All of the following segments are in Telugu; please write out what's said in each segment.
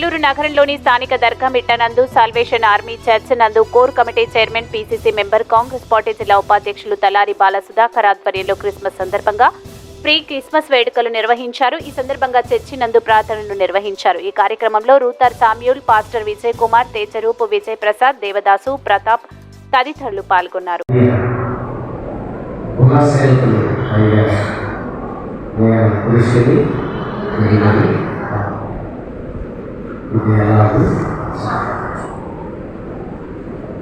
నగరంలోని స్థానిక దర్గా నందు సాల్వేషన్ ఆర్మీ చర్చ్ నందు core committee chairman PCC member Congress party జిల్లా ఉపాధ్యక్షులు తలారి బాల సుధాకర్ ఆధ్వర్యంలో క్రిస్మస్ సందర్భంగా ప్రీ క్రిస్మస్ వేడుకలు నిర్వహించారు. ఈ సందర్భంగా చర్చి నందు ప్రార్థనలు నిర్వహించారు. ఈ కార్యక్రమంలో రూతర్ సామ్యూల్ పాస్టర్ విజయ్ కుమార్ తేజరూపు విజయ్ ప్రసాద్ దేవదాసు ప్రతాప్ తదితరులు పాల్గొన్నారు. ఇది ఎలాగూ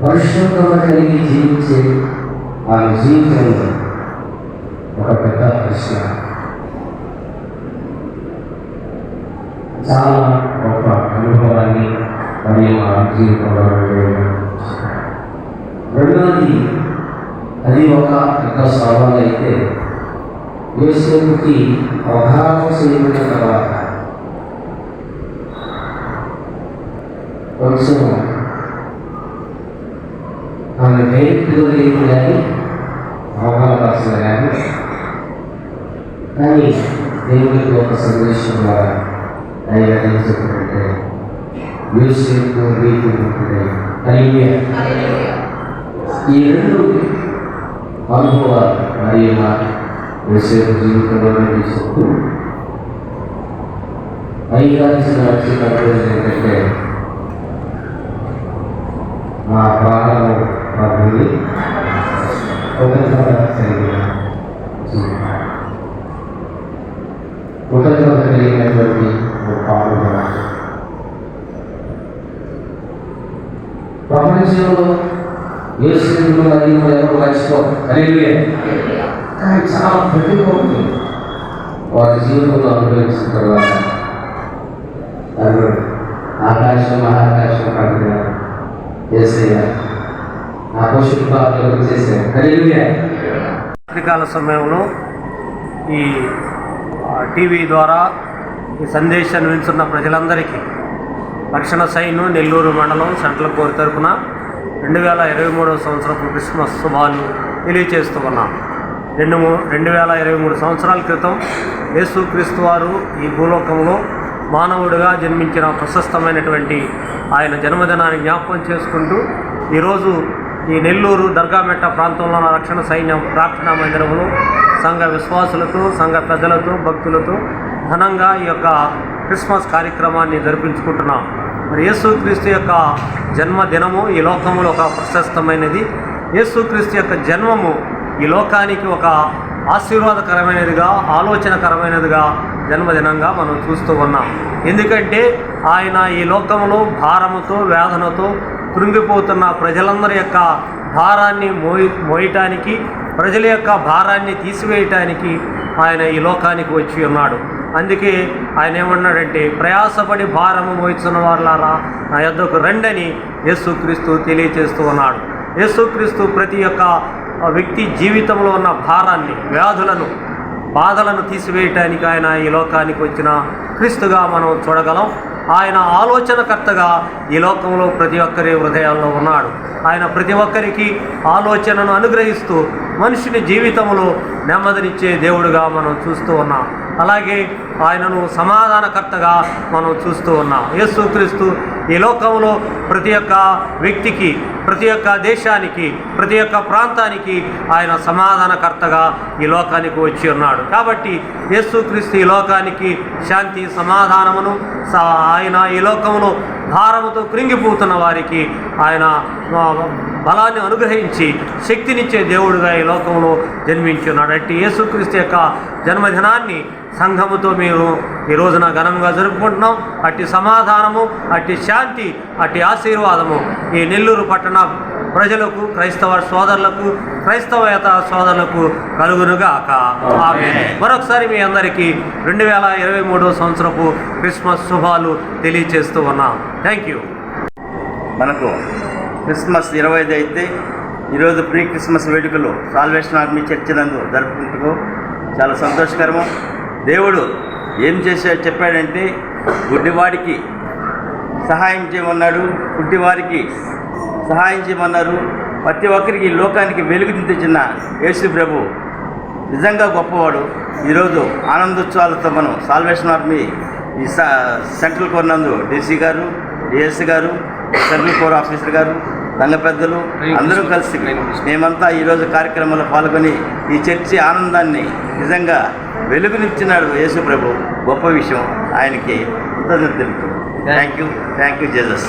పరిశుభ్రత కలిగి జీవించే వారి జీవితంలో ఒక పెద్ద ప్రశ్న చాలా గొప్ప అనుభవాన్ని మరియు మా జీవితంలో రెండవది అది ఒక పెద్ద సవాల్ అయితే యేసుకి అవగాహన చేయబడిన తర్వాత కొంచెం ఆమె డైరెక్ట్గా లేదు కానీ అవగాహన పరచలు కానీ కానీ దేవుడికి ఒక సందేశం ద్వారా ఆయన ఏం చెప్పినట్టే యేసుకు రీతి ఉంటుంది ఈ రెండు అనుభవాలు మరియు మా విషయం జీవితంలో చెప్తూ ఐదాల్సిన వచ్చినప్పుడు ఏంటంటే మా ప్రాణము ప్రభుని కృతజ్ఞత కలిగిన జీవితం. కృతజ్ఞత కలిగినటువంటి ఒక పాల్గొన ప్రపంచంలో యేసుక్రీస్తు అది మనం ఎవరు మర్చిపోం హల్లెలూయా. కానీ చాలా ప్రతిభూతి వారి జీవితంలో అనుభవించిన తర్వాత అరు ఆకాశం మహాకాశం పడిన రాత్రికాల సమయంలో ఈ టీవీ ద్వారా ఈ సందేశాన్ని వింటున్న ప్రజలందరికీ రక్షణ సైన్యం నెల్లూరు మండలం సెంట్రల్ కోరి తరపున రెండు వేల ఇరవై మూడవ సంవత్సరపు క్రిస్మస్ శుభాలు తెలియచేస్తూ ఉన్నాం. రెండు రెండు వేల ఇరవై మూడు సంవత్సరాల క్రితం యేసుక్రీస్తు వారు ఈ భూలోకంలో మానవుడిగా జన్మించిన ప్రశస్తమైనటువంటి ఆయన జన్మదినాన్ని జ్ఞాపకం చేసుకుంటూ ఈరోజు ఈ నెల్లూరు దర్గామెట్ట ప్రాంతంలో ఉన్న రక్షణ సైన్యం ప్రార్థనా మందిరంలో సంఘ విశ్వాసులతో సంఘ పెద్దలతో భక్తులతో ఘనంగా ఈ యొక్క క్రిస్మస్ కార్యక్రమాన్ని జరిపించుకుంటున్నాం. మరి యేసుక్రీస్తు యొక్క జన్మదినము ఈ లోకంలో ఒక ప్రశస్తమైనది. యేసుక్రీస్తు యొక్క జన్మము ఈ లోకానికి ఒక ఆశీర్వాదకరమైనదిగా ఆలోచనకరమైనదిగా జన్మదినంగా మనం చూస్తూ ఉన్నాం. ఎందుకంటే ఆయన ఈ లోకంలో భారముతో వేదనతో కృంగిపోతున్న ప్రజలందరి యొక్క భారాన్ని మోయి మోయటానికి ప్రజల యొక్క భారాన్ని తీసివేయటానికి ఆయన ఈ లోకానికి వచ్చి ఉన్నాడు. అందుకే ఆయన ఏమన్నాడంటే ప్రయాసపడి భారము మోయిస్తున్న వాళ్ళారా నా యొద్దకు రండని యేసుక్రీస్తు తెలియచేస్తూ ఉన్నాడు. యేసుక్రీస్తు ప్రతి ఒక్క వ్యక్తి జీవితంలో ఉన్న భారాన్ని వ్యాధులను బాధలను తీసివేయటానికి ఆయన ఈ లోకానికి వచ్చిన క్రీస్తుగా మనం చూడగలం. ఆయన ఆలోచనకర్తగా ఈ లోకంలో ప్రతి ఒక్కరి హృదయాల్లో ఉన్నాడు. ఆయన ప్రతి ఒక్కరికి ఆలోచనను అనుగ్రహిస్తూ మనిషిని జీవితంలో నెమ్మదినిచ్చే దేవుడుగా మనం చూస్తూ ఉన్నాం. అలాగే ఆయనను సమాధానకర్తగా మనం చూస్తూ ఉన్నాం. యేసుక్రీస్తు ఈ లోకంలో ప్రతి ఒక్క వ్యక్తికి ప్రతి ఒక్క దేశానికి ప్రతి ఒక్క ప్రాంతానికి ఆయన సమాధానకర్తగా ఈ లోకానికి వచ్చి ఉన్నాడు. కాబట్టి యేసుక్రీస్తు ఈ లోకానికి శాంతి సమాధానమును స- ఆయన ఈ లోకంలో భారముతో కృంగిపోతున్న వారికి ఆయన బలాన్ని అనుగ్రహించి శక్తినిచ్చే దేవుడుగా ఈ లోకంలో జన్మించి ఉన్నాడు. అట్టి యేసుక్రీస్తు యొక్క జన్మదినాన్ని సంఘముతో మేము ఈ రోజున ఘనంగా జరుపుకుంటున్నాం. అట్టి సమాధానము అట్టి శాంతి అట్టి ఆశీర్వాదము ఈ నెల్లూరు పట్టణ ప్రజలకు క్రైస్తవ సోదరులకు క్రైస్తవేత సోదరులకు కలుగునుగాక. ఆమె మరొకసారి మీ అందరికీ రెండు వేల ఇరవై మూడో సంవత్సరపు క్రిస్మస్ శుభాలు తెలియచేస్తూ ఉన్నాం. థ్యాంక్ యూ మనకు క్రిస్మస్ ఇరవై ఐదు అయితే ఈరోజు ప్రీ క్రిస్మస్ వేడుకలు సాల్వేషన్ ఆర్మీ చర్చి నందు జరుపుకుంటూ చాలా సంతోషకరము. దేవుడు ఏం చేసా చెప్పాడంటే గుడ్డివాడికి సహాయం చేయమన్నాడు గుడ్డివారికి సహాయం చేయమన్నారు. ప్రతి ఒక్కరికి ఈ లోకానికి వెలుగు తెచ్చిన యేసు ప్రభు నిజంగా గొప్పవాడు. ఈరోజు ఆనందోత్సవాలతో మనం సాల్వేషన్ ఆర్మీ ఈ సెంట్రల్ కోర్ నందు డీసీ గారు డిఎస్సీ గారు సెంట్రల్ కోర్ ఆఫీసర్ గారు రంగ పెద్దలు అందరూ కలిసి మేమంతా ఈరోజు కార్యక్రమంలో పాల్గొని ఈ చర్చి ఆనందాన్ని నిజంగా వెలుగునిచ్చినాడు యేసు ప్రభు గొప్ప విషయం ఆయనకి కృతజ్ఞతలు తెలుపుతున్నాం thank you thank you Jesus